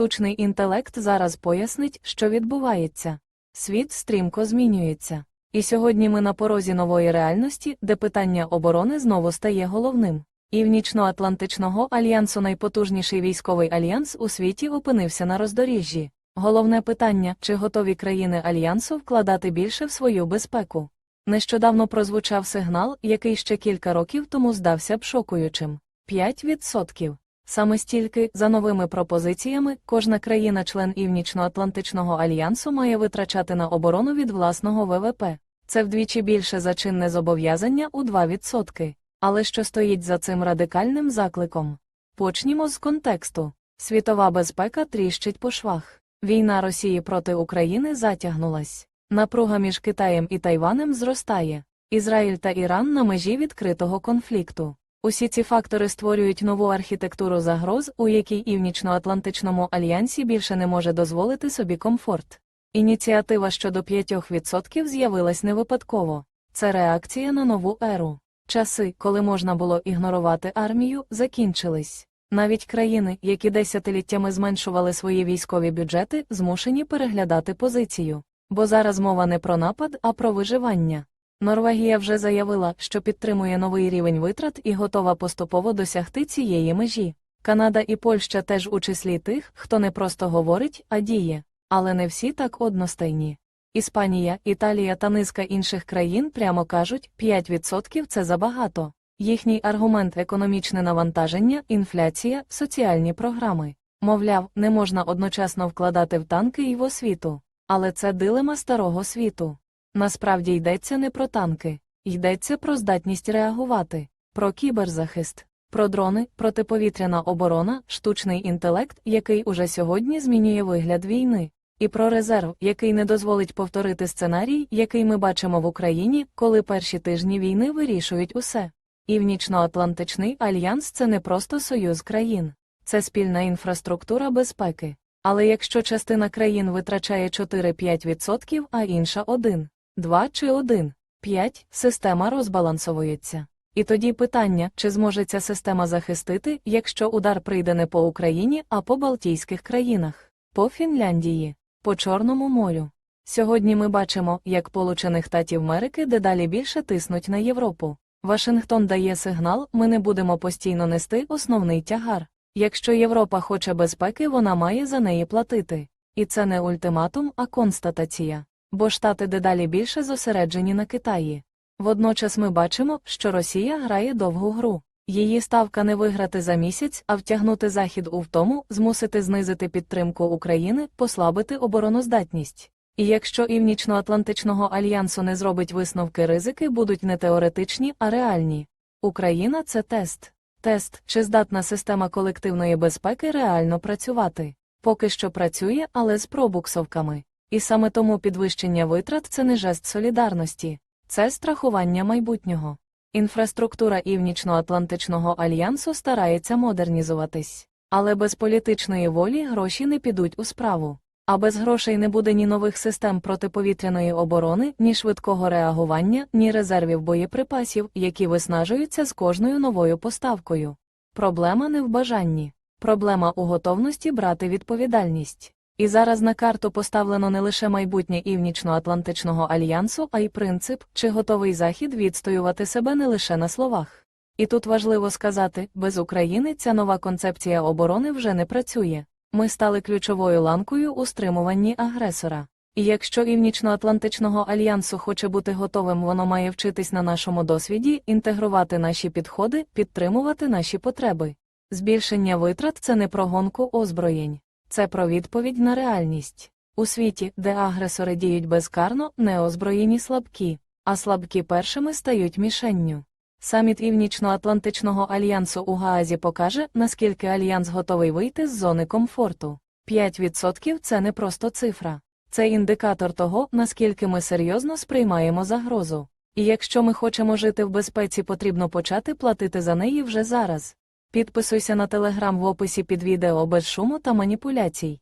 Штучний інтелект зараз пояснить, що відбувається. Світ стрімко змінюється. І сьогодні ми на порозі нової реальності, де питання оборони знову стає головним. Північно-Атлантичного альянсу найпотужніший військовий альянс у світі опинився на роздоріжжі. Головне питання, чи готові країни альянсу вкладати більше в свою безпеку. Нещодавно прозвучав сигнал, який ще кілька років тому здався б шокуючим 5%. Саме стільки, за новими пропозиціями, кожна країна-член Північно-Атлантичного альянсу має витрачати на оборону від власного ВВП. Це вдвічі більше за чинне зобов'язання у 2%. Але що стоїть за цим радикальним закликом? Почнімо з контексту. Світова безпека тріщить по швах. Війна Росії проти України затягнулась. Напруга між Китаєм і Тайванем зростає. Ізраїль та Іран на межі відкритого конфлікту. Усі ці фактори створюють нову архітектуру загроз, у якій Північно-Атлантичному альянсі більше не може дозволити собі комфорт. Ініціатива щодо 5% з'явилась не випадково. Це реакція на нову еру. Часи, коли можна було ігнорувати армію, закінчились. Навіть країни, які десятиліттями зменшували свої військові бюджети, змушені переглядати позицію. Бо зараз мова не про напад, а про виживання. Норвегія вже заявила, що підтримує новий рівень витрат і готова поступово досягти цієї межі. Канада і Польща теж у числі тих, хто не просто говорить, а діє. Але не всі так одностайні. Іспанія, Італія та низка інших країн прямо кажуть, 5% це забагато. Їхній аргумент економічне навантаження, інфляція, соціальні програми. Мовляв, не можна одночасно вкладати в танки і в освіту. Але це дилема старого світу. Насправді йдеться не про танки, йдеться про здатність реагувати, про кіберзахист, про дрони, протиповітряна оборона, штучний інтелект, який уже сьогодні змінює вигляд війни, і про резерв, який не дозволить повторити сценарій, який ми бачимо в Україні, коли перші тижні війни вирішують усе. Північно-Атлантичний альянс це не просто союз країн, це спільна інфраструктура безпеки. Але якщо частина країн витрачає 4-5%, а інша 1, 2 чи 1, 5, система розбалансовується. І тоді питання, чи зможе ця система захистити, якщо удар прийде не по Україні, а по Балтійських країнах, по Фінляндії, по Чорному морю. Сьогодні ми бачимо, як Получених Штатів Америки дедалі більше тиснуть на Європу. Вашингтон дає сигнал, ми не будемо постійно нести основний тягар. Якщо Європа хоче безпеки, вона має за неї платити. І це не ультиматум, а констатація. Бо штати дедалі більше зосереджені на Китаї. Водночас ми бачимо, що Росія грає довгу гру. Її ставка не виграти за місяць, а втягнути Захід у втому, змусити знизити підтримку України, послабити обороноздатність. І якщо Північно-Атлантичного альянсу не зробить висновки ризики, будуть не теоретичні, а реальні. Україна це тест. Тест, чи здатна система колективної безпеки реально працювати. Поки що працює, але з пробуксовками. І саме тому підвищення витрат це не жест солідарності, це страхування майбутнього. Інфраструктура Північно-Атлантичного альянсу старається модернізуватись. Але без політичної волі гроші не підуть у справу. А без грошей не буде ні нових систем протиповітряної оборони, ні швидкого реагування, ні резервів боєприпасів, які виснажуються з кожною новою поставкою. Проблема не в бажанні, проблема у готовності брати відповідальність. І зараз на карту поставлено не лише майбутнє Північно-Атлантичного альянсу, а й принцип, чи готовий Захід відстоювати себе не лише на словах. І тут важливо сказати, без України ця нова концепція оборони вже не працює. Ми стали ключовою ланкою у стримуванні агресора. І якщо Північно-Атлантичного альянсу хоче бути готовим, воно має вчитись на нашому досвіді, інтегрувати наші підходи, підтримувати наші потреби. Збільшення витрат це не про гонку озброєнь, це про відповідь на реальність. У світі, де агресори діють безкарно, неозброєні слабкі, а слабкі першими стають мішенню. Саміт Північно-Атлантичного альянсу у Гаазі покаже, наскільки альянс готовий вийти з зони комфорту. 5% це не просто цифра, це індикатор того, наскільки ми серйозно сприймаємо загрозу. І якщо ми хочемо жити в безпеці, потрібно почати платити за неї вже зараз. Підписуйся на телеграм в описі під відео без шуму та маніпуляцій.